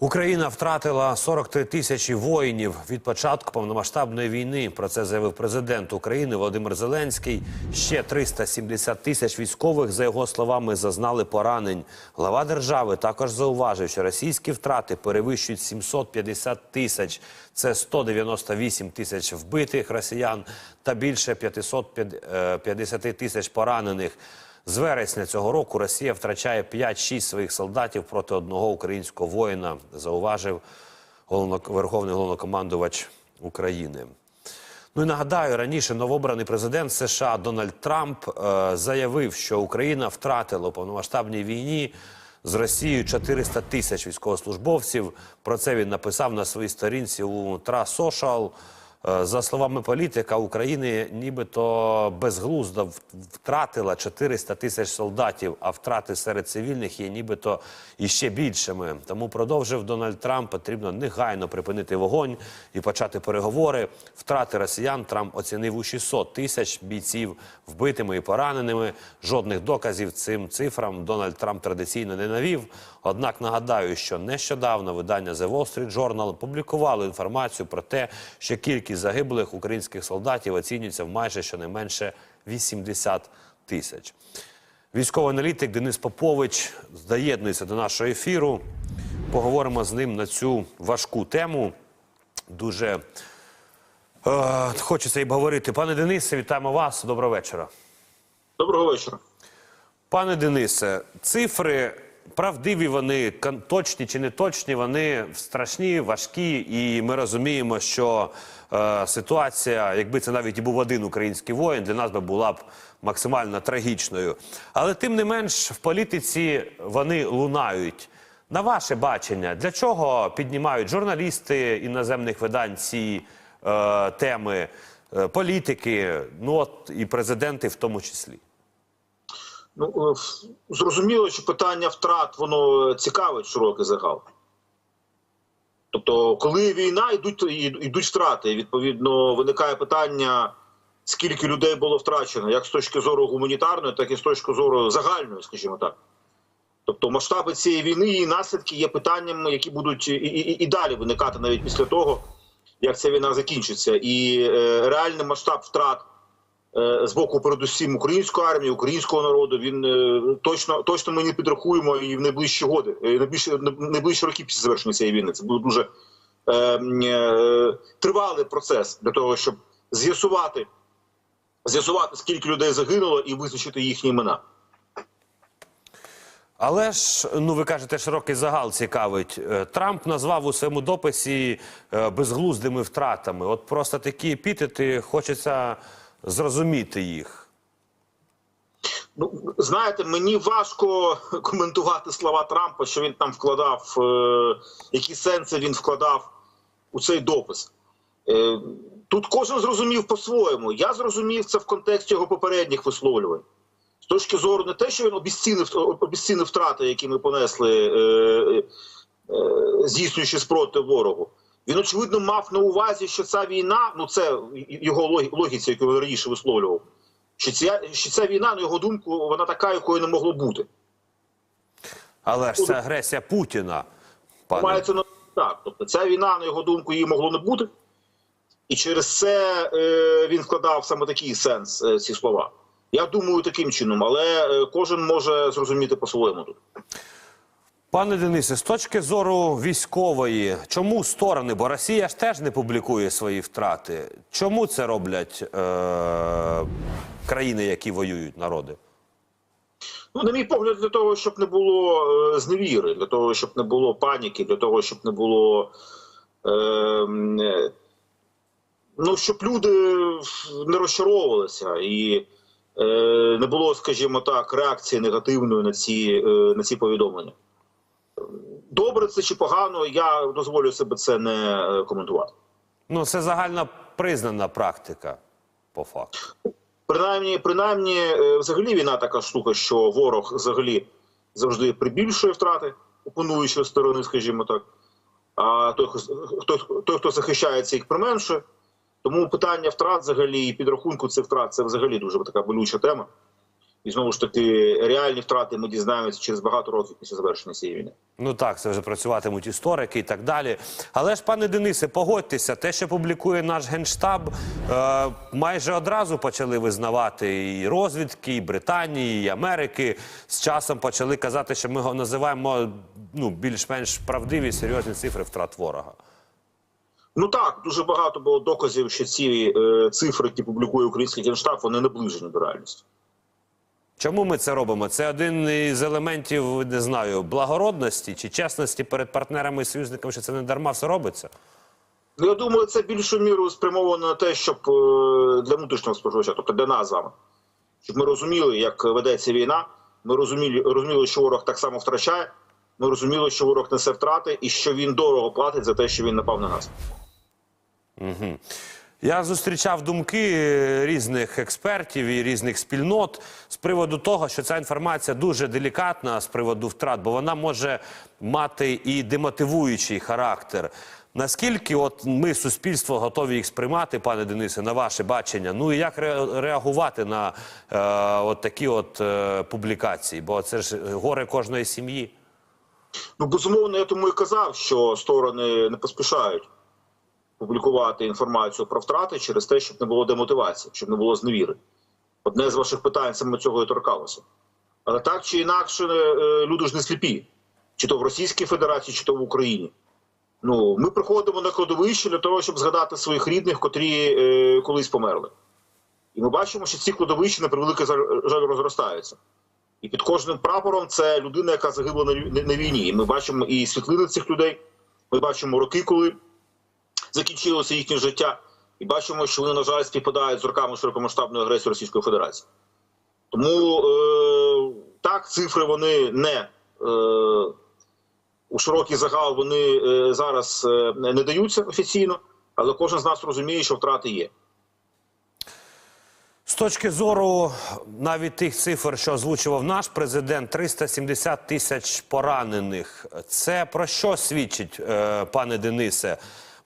Україна втратила 43 тисячі воїнів від початку повномасштабної війни. Про це заявив президент України Володимир Зеленський. Ще 370 тисяч військових, за його словами, зазнали поранень. Глава держави також зауважив, що російські втрати перевищують 750 тисяч. Це 198 тисяч вбитих росіян та більше 550 тисяч поранених. З вересня цього року Росія втрачає 5-6 своїх солдатів проти одного українського воїна, зауважив верховний головнокомандувач України. Ну і нагадаю, раніше новообраний президент США Дональд Трамп е, заявив, що Україна втратила у повномасштабній війні з Росією 400 тисяч військовослужбовців. Про це він написав на своїй сторінці у Тра Social. Е, За словами політика, України нібито безглуздо втратила 400 тисяч солдатів, а втрати серед цивільних є нібито іще більшими. Тому продовжив Дональд Трамп, потрібно негайно припинити вогонь і почати переговори. Втрати росіян Трамп оцінив у 600 тисяч бійців вбитими і пораненими. Жодних доказів цим цифрам Дональд Трамп традиційно не навів. Однак нагадаю, що нещодавно видання The Wall Street Journal публікувало інформацію про те, що кількість загиблих українських солдатів оцінюється в майже щонайменше 80 тисяч. Військовий аналітик Денис Попович доєднується до нашого ефіру. Поговоримо з ним на цю важку тему. Дуже е, хочеться і говорити. Пане Денисе, вітаємо вас. Доброго вечора. Доброго вечора. Пане Денисе, цифри правдиві вони точні чи не точні, вони страшні, важкі, і ми розуміємо, що е, ситуація, якби це навіть і був один український воїн, для нас би була б максимально трагічною. Але тим не менш, в політиці вони лунають. На ваше бачення, для чого піднімають журналісти іноземних видань ці е, теми, е, політики, ну от і президенти в тому числі? Ну е, зрозуміло, що питання втрат воно цікавить широкий загал. Тобто, коли війна, йдуть, йдуть втрати. І, Відповідно, виникає питання, скільки людей було втрачено, як з точки зору гуманітарної, так і з точки зору загальної, скажімо так. Тобто масштаби цієї війни і наслідки є питаннями, які будуть і, і, і далі виникати навіть після того, як ця війна закінчиться. І е, реальний масштаб втрат е, з боку, передусім, української армії, українського народу, він е, точно точно ми не підрахуємо і в найближчі годи, е, найближчі, найближчі роки після завершення цієї війни. Це буде дуже е, е, тривалий процес для того, щоб з'ясувати, з'ясувати, скільки людей загинуло, і визначити їхні імена. Але ж, ну ви кажете, широкий загал цікавить. Е, Трамп назвав у своєму дописі е, безглуздими втратами. От просто такі епітети, хочеться зрозуміти їх. Ну, знаєте, мені важко коментувати слова Трампа, що він там вкладав, е, які сенси він вкладав у цей допис. Е, тут кожен зрозумів по-своєму. Я зрозумів це в контексті його попередніх висловлювань. З точки зору не те, що він обіцінив, обіцінив втрати, які ми понесли, е, е, здійснюючи спротив ворогу. Він, очевидно, мав на увазі, що ця війна, ну це його логіці, яку він раніше висловлював, що ця, що ця війна, на його думку, вона така, якою не могло бути. Але ж це агресія Путіна. Пане. Мається на так. Тобто ця війна, на його думку, її могло не бути. І через це е, він вкладав саме такий сенс е, ці слова. Я думаю, таким чином, але е, кожен може зрозуміти по-своєму тут. Пане Денисе, з точки зору військової, чому сторони, бо Росія ж теж не публікує свої втрати. Чому це роблять е- країни, які воюють народи? Ну, на мій погляд, для того, щоб не було е, зневіри, для того, щоб не було паніки, для того, щоб не було. Е, е, ну, щоб люди не розчаровувалися і е, не було, скажімо так, реакції негативної на ці, е, на ці повідомлення. Добре це чи погано, я дозволю себе це не е, коментувати. Ну, це загально признана практика, по факту. Принаймні, принаймні, е, взагалі війна така штука, що ворог взагалі завжди прибільшує втрати опонуючої сторони, скажімо так. А той, хто, той, хто захищається, їх применшує. Тому питання втрат взагалі і підрахунку цих втрат це взагалі дуже така болюча тема. І знову ж таки, реальні втрати ми дізнаємося через багато років після завершення цієї війни. Ну так, це вже працюватимуть історики і так далі. Але ж, пане Денисе, погодьтеся, те, що публікує наш генштаб, е, майже одразу почали визнавати і розвідки, і Британії, і Америки. З часом почали казати, що ми його називаємо ну, більш-менш правдиві, серйозні цифри втрат ворога. Ну так, дуже багато було доказів, що ці е, цифри, які публікує український генштаб, вони наближені до реальності. Чому ми це робимо? Це один із елементів, не знаю, благородності чи чесності перед партнерами і союзниками, що це не дарма все робиться. Ну, я думаю, це більшою мірою спрямовано на те, щоб е, для внутрішнього споживача, тобто для нас з вами, щоб ми розуміли, як ведеться війна. Ми розуміли, розуміли, що ворог так само втрачає. Ми розуміли, що ворог несе втрати і що він дорого платить за те, що він напав на нас. Я зустрічав думки різних експертів і різних спільнот з приводу того, що ця інформація дуже делікатна з приводу втрат, бо вона може мати і демотивуючий характер. Наскільки от ми, суспільство, готові їх сприймати, пане Денисе, на ваше бачення? Ну і як ре- реагувати на е, от такі от е, публікації? Бо це ж горе кожної сім'ї. Ну, безумовно, я тому і казав, що сторони не поспішають публікувати інформацію про втрати через те, щоб не було демотивації, щоб не було зневіри. Одне з ваших питань саме цього і торкалося. Але так чи інакше, е, люди ж не сліпі, чи то в Російській Федерації, чи то в Україні. Ну, ми приходимо на кладовище для того, щоб згадати своїх рідних, котрі е, колись померли. І ми бачимо, що ці кладовища на превеликий жаль розростаються. І під кожним прапором це людина, яка загибла на війні. І ми бачимо і світлини цих людей. Ми бачимо роки, коли закінчилося їхнє життя, і бачимо, що вони, на жаль, співпадають з роками широкомасштабної агресії Російської Федерації. Тому е, так, цифри вони не е, у широкий загал вони е, зараз е, не даються офіційно, але кожен з нас розуміє, що втрати є. З точки зору навіть тих цифр, що озвучував наш президент, 370 тисяч поранених. Це про що свідчить, е, пане Денисе?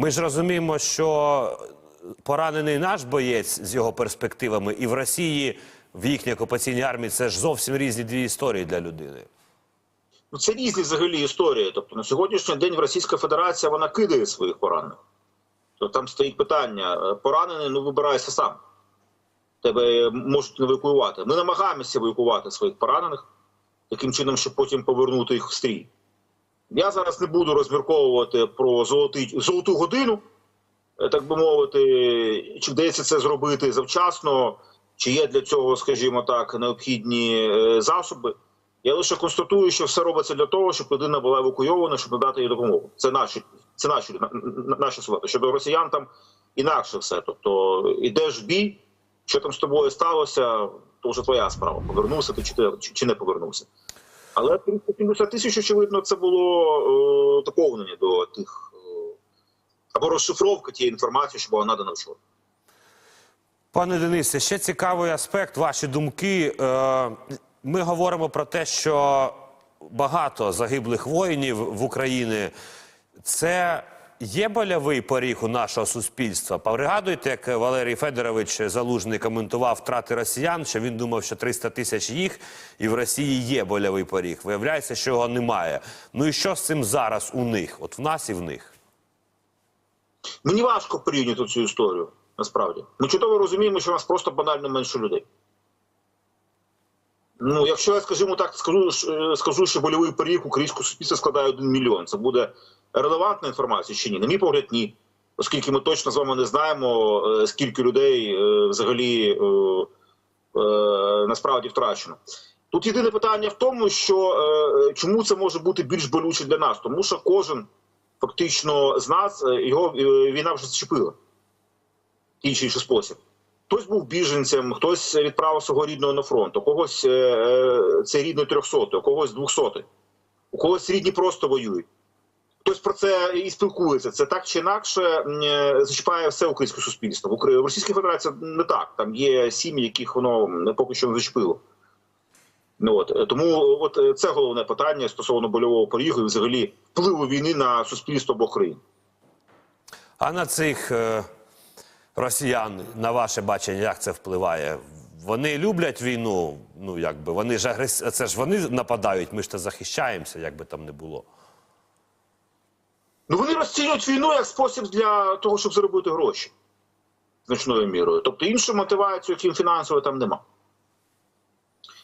Ми ж розуміємо, що поранений наш боєць з його перспективами, і в Росії в їхній окупаційній армії це ж зовсім різні дві історії для людини. Ну, це різні взагалі історії. Тобто на сьогоднішній день Російська Федерація вона кидає своїх поранених. То там стоїть питання: е, поранений, ну вибирайся сам. Тебе можуть не евакуювати. Ми намагаємося евакуювати своїх поранених таким чином, щоб потім повернути їх в стрій. Я зараз не буду розмірковувати про золотий, золоту годину, е, так би мовити, чи вдається це зробити завчасно, чи є для цього, скажімо так, необхідні е, засоби. Я лише констатую, що все робиться для того, щоб людина була евакуйована, щоб надати їй допомогу. Це наші, це наші, на- на- наші слова. Щодо росіян там інакше все. Тобто ідеш в бій, що там з тобою сталося, то вже твоя справа. Повернувся ти чи, ти, чи не повернувся. Але 370 тисяч, очевидно, це було е, доповнення до тих е, або розшифровка тієї інформації, що була надана вчора. Пане Денисе, ще цікавий аспект, ваші думки. Е, Ми говоримо про те, що багато загиблих воїнів в Україні це є больовий поріг у нашого суспільства. Пригадуєте, як Валерій Федорович Залужний коментував втрати росіян, що він думав, що 300 тисяч їх, і в Росії є больовий поріг. Виявляється, що його немає. Ну і що з цим зараз у них? От в нас і в них. Мені важко порівнювати цю історію, насправді. Ми чудово розуміємо, що у нас просто банально менше людей. Ну, якщо я, скажімо так, скажу, е, скажу що больовий поріг українського суспільства складає 1 мільйон, це буде релевантна інформація чи ні? На мій погляд, ні. Оскільки ми точно з вами не знаємо, е, скільки людей е, взагалі е, насправді втрачено. Тут єдине питання в тому, що чому це може бути більш болюче для нас, тому що кожен фактично з нас його війна вже зчепила в інший спосіб. Хтось був біженцем, хтось відправив свого рідного на фронт, у когось це рідний трьохсотий, у когось двохсотий, у когось рідні просто воюють. Хтось про це і спілкується. Це так чи інакше е, зачіпає все українське суспільство. В Російській Федерації не так. Там є сім'ї, яких воно поки що не зачепило. Ну от е, тому от е, це головне питання стосовно больового порігу і взагалі впливу війни на суспільство обох країн. А на цих росіян, на ваше бачення, як це впливає? вони люблять війну. Ну якби вони ж агрес... це ж вони нападають. Ми ж то захищаємося, як би там не було. Ну вони розцінюють війну як спосіб для того, щоб заробити гроші значною мірою. Тобто іншу мотивацію, крім фінансової, там нема.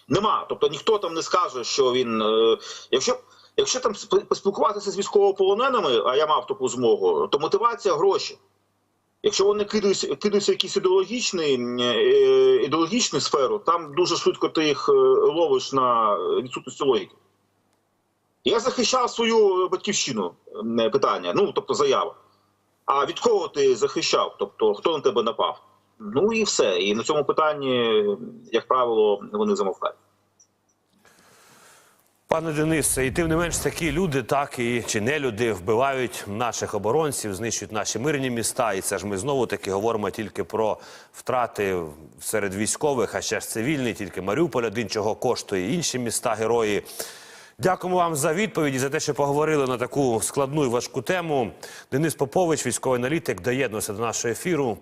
Нема. Тобто ніхто там не скаже, що він. е, якщо, якщо там сп- поспілкуватися з військовополоненими, а я мав таку змогу, то мотивація гроші. Якщо вони кидаються, кидаються в якісь ідеологічні, е, ідеологічну сферу, там дуже швидко ти їх е, ловиш на відсутності логіки. Я захищав свою батьківщину питання, ну тобто заява. А від кого ти захищав? Тобто хто на тебе напав? Ну і все. І на цьому питанні, як правило, вони замовкають. Пане Денисе, і тим не менш такі люди, так і чи не люди, вбивають наших оборонців, знищують наші мирні міста. І це ж ми знову таки говоримо тільки про втрати серед військових, а ще ж цивільні, тільки Маріуполь один чого коштує, інші міста герої. Дякуємо вам за відповіді, за те, що поговорили на таку складну і важку тему. Денис Попович, військовий аналітик, доєднувся до нашого ефіру.